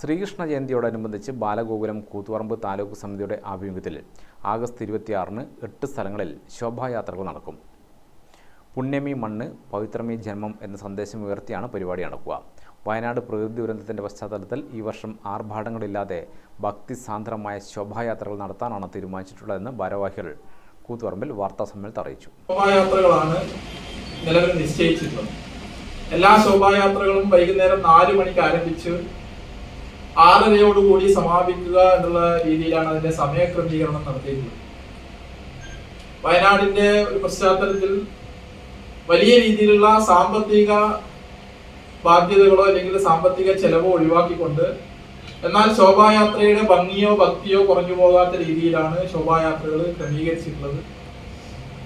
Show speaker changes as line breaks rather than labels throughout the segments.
ശ്രീകൃഷ്ണ ജയന്തിയോടനുബന്ധിച്ച് ബാലഗോകുലം കൂത്തുപറമ്പ് താലൂക്ക് സമിതിയുടെ ആഭിമുഖ്യത്തിൽ ആഗസ്റ്റ് ഇരുപത്തിയാറിന് എട്ട് സ്ഥലങ്ങളിൽ ശോഭായാത്രകൾ നടക്കും. പുണ്യമി മണ്ണ് പവിത്രമി ജന്മം എന്ന സന്ദേശം ഉയർത്തിയാണ് പരിപാടി നടക്കുക. വയനാട് പ്രകൃതി ദുരന്തത്തിന്റെ പശ്ചാത്തലത്തിൽ ഈ വർഷം ആർഭാടങ്ങളില്ലാതെ ഭക്തിസാന്ദ്രമായ ശോഭായാത്രകൾ നടത്താനാണ് തീരുമാനിച്ചിട്ടുള്ളതെന്ന് ഭാരവാഹികൾ കൂത്തുപറമ്പിൽ വാർത്താസമ്മേളനത്തിൽ അറിയിച്ചു.
ശോഭായാത്രകളാണ് നിലവിൽ നിശ്ചയിച്ചിട്ടുള്ളത്. എല്ലാ ശോഭായാത്രകളും വൈകുന്നേരം നാല് മണിക്ക് ആരംഭിച്ച് ആറരയോടുകൂടി സമാപിക്കുക എന്നുള്ള രീതിയിലാണ് അതിന്റെ സമയക്രമീകരണം നടത്തിയിട്ടുള്ളത്. വയനാടിന്റെ ഒരു പശ്ചാത്തലത്തിൽ വലിയ രീതിയിലുള്ള സാമ്പത്തിക ബാധ്യതകളോ അല്ലെങ്കിൽ സാമ്പത്തിക ചെലവോ ഒഴിവാക്കിക്കൊണ്ട് എന്നാൽ ശോഭായാത്രയുടെ ഭംഗിയോ ഭക്തിയോ കുറഞ്ഞു പോകാത്ത രീതിയിലാണ് ശോഭായാത്രകൾ ക്രമീകരിച്ചിട്ടുള്ളത്.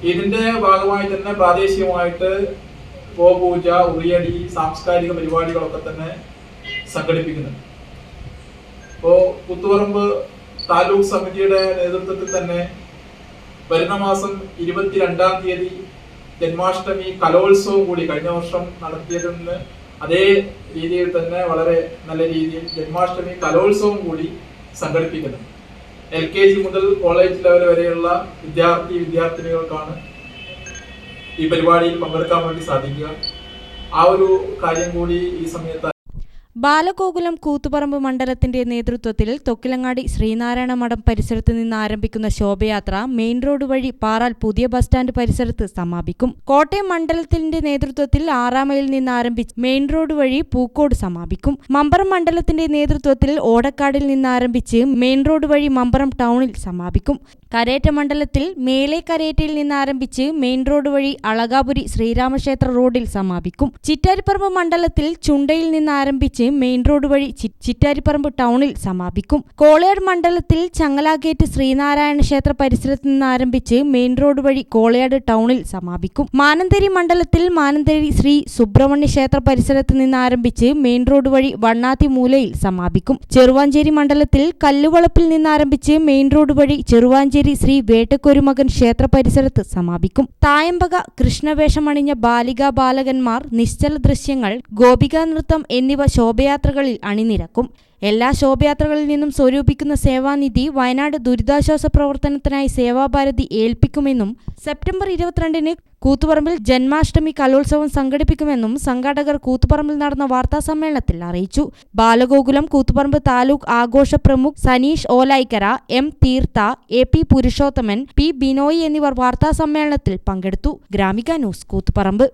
ഇതിന്റെ ഭാഗമായി തന്നെ പ്രാദേശികമായിട്ട് ഗോപൂജ ഉറിയടി സാംസ്കാരിക പരിപാടികളൊക്കെ തന്നെ സംഘടിപ്പിക്കുന്നുണ്ട്. പുത്തുപറമ്പ് താലൂക്ക് സമിതിയുടെ നേതൃത്വത്തിൽ തന്നെ വരുന്ന മാസം ഇരുപത്തിരണ്ടാം തീയതി ജന്മാഷ്ടമി കലോത്സവം കൂടി കഴിഞ്ഞ വർഷം നടത്തിയതിൽ നിന്ന് അതേ രീതിയിൽ തന്നെ വളരെ നല്ല രീതിയിൽ ജന്മാഷ്ടമി കലോത്സവം കൂടി സംഘടിപ്പിക്കുന്നു. എൽ കെ ജി മുതൽ കോളേജ് ലെവൽ വരെയുള്ള വിദ്യാർത്ഥി വിദ്യാർത്ഥിനികൾക്കാണ് ഈ പരിപാടിയിൽ പങ്കെടുക്കാൻ വേണ്ടി സാധിക്കുക. ആ ഒരു കാര്യം കൂടി ഈ സമയത്ത്
ബാലഗോകുലം കൂത്തുപറമ്പ് മണ്ഡലത്തിന്റെ നേതൃത്വത്തിൽ തൊക്കിലങ്ങാടി ശ്രീനാരായണ മഠം പരിസരത്ത് നിന്ന് ആരംഭിക്കുന്ന ശോഭയാത്ര മെയിൻ റോഡ് വഴി പാറാൽ പുതിയ ബസ് സ്റ്റാൻഡ് പരിസരത്ത് സമാപിക്കും. കോട്ടയം മണ്ഡലത്തിന്റെ നേതൃത്വത്തിൽ ആറാമയിൽ നിന്ന് ആരംഭിച്ച് മെയിൻ റോഡ് വഴി പൂക്കോട് സമാപിക്കും. മമ്പറം മണ്ഡലത്തിന്റെ നേതൃത്വത്തിൽ ഓടക്കാടിൽ നിന്ന് ആരംഭിച്ച് മെയിൻ റോഡ് വഴി മമ്പറം ടൗണിൽ സമാപിക്കും. കരേറ്റ മണ്ഡലത്തിൽ മേലെ കരേറ്റയിൽ നിന്നാരംഭിച്ച് മെയിൻ റോഡ് വഴി അളകാപുരി ശ്രീരാമക്ഷേത്ര റോഡിൽ സമാപിക്കും. ചിറ്റാരിപ്പറമ്പ് മണ്ഡലത്തിൽ ചുണ്ടയിൽ നിന്നാരംഭിച്ച് മെയിൻ റോഡ് വഴി ചിറ്റാരിപ്പറമ്പ് ടൗണിൽ സമാപിക്കും. കോളയാട് മണ്ഡലത്തിൽ ചങ്ങലാഗേറ്റ് ശ്രീനാരായണ ക്ഷേത്ര പരിസരത്ത് നിന്നാരംഭിച്ച് മെയിൻ റോഡ് വഴി കോളയാട് ടൗണിൽ സമാപിക്കും. മാനന്തേരി മണ്ഡലത്തിൽ മാനന്തേരി ശ്രീ സുബ്രഹ്മണ്യ ക്ഷേത്ര പരിസരത്ത് നിന്നാരംഭിച്ച് മെയിൻ റോഡ് വഴി വണ്ണാത്തി മൂലയിൽ സമാപിക്കും. ചെറുവാഞ്ചേരി മണ്ഡലത്തിൽ കല്ലുവളപ്പിൽ നിന്നാരംഭിച്ച് മെയിൻ റോഡ് വഴി ചെറുവാഞ്ചേരി ശ്രീ വേട്ടക്കൊരുമകൻ ക്ഷേത്ര പരിസരത്ത് സമാപിക്കും. തായമ്പക കൃഷ്ണവേഷമണിഞ്ഞ ബാലികാ ബാലകന്മാർ നിശ്ചല ദൃശ്യങ്ങൾ ഗോപികാ നൃത്തം എന്നിവ ശോഭയാത്രകളിൽ അണിനിരക്കും. എല്ലാ ശോഭയാത്രകളിൽ നിന്നും സ്വരൂപിക്കുന്ന സേവാനിധി വയനാട് ദുരിതാശ്വാസ പ്രവർത്തനത്തിനായി സേവാഭാരതി ഏൽപ്പിക്കുമെന്നും സെപ്റ്റംബർ ഇരുപത്തിരണ്ടിന് കൂത്തുപറമ്പിൽ ജന്മാഷ്ടമി കലോത്സവം സംഘടിപ്പിക്കുമെന്നും സംഘാടകർ കൂത്തുപറമ്പിൽ നടന്ന വാർത്താ സമ്മേളനത്തിൽ അറിയിച്ചു. ബാലഗോകുലം കൂത്തുപറമ്പ് താലൂക്ക് ആഘോഷ പ്രമുഖ് Saneesh Olayikkara M Theertha A P Purushothaman P Binoy എന്നിവർ വാർത്താ സമ്മേളനത്തിൽ പങ്കെടുത്തു. ഗ്രാമിക ന്യൂസ് കൂത്തുപറമ്പ്.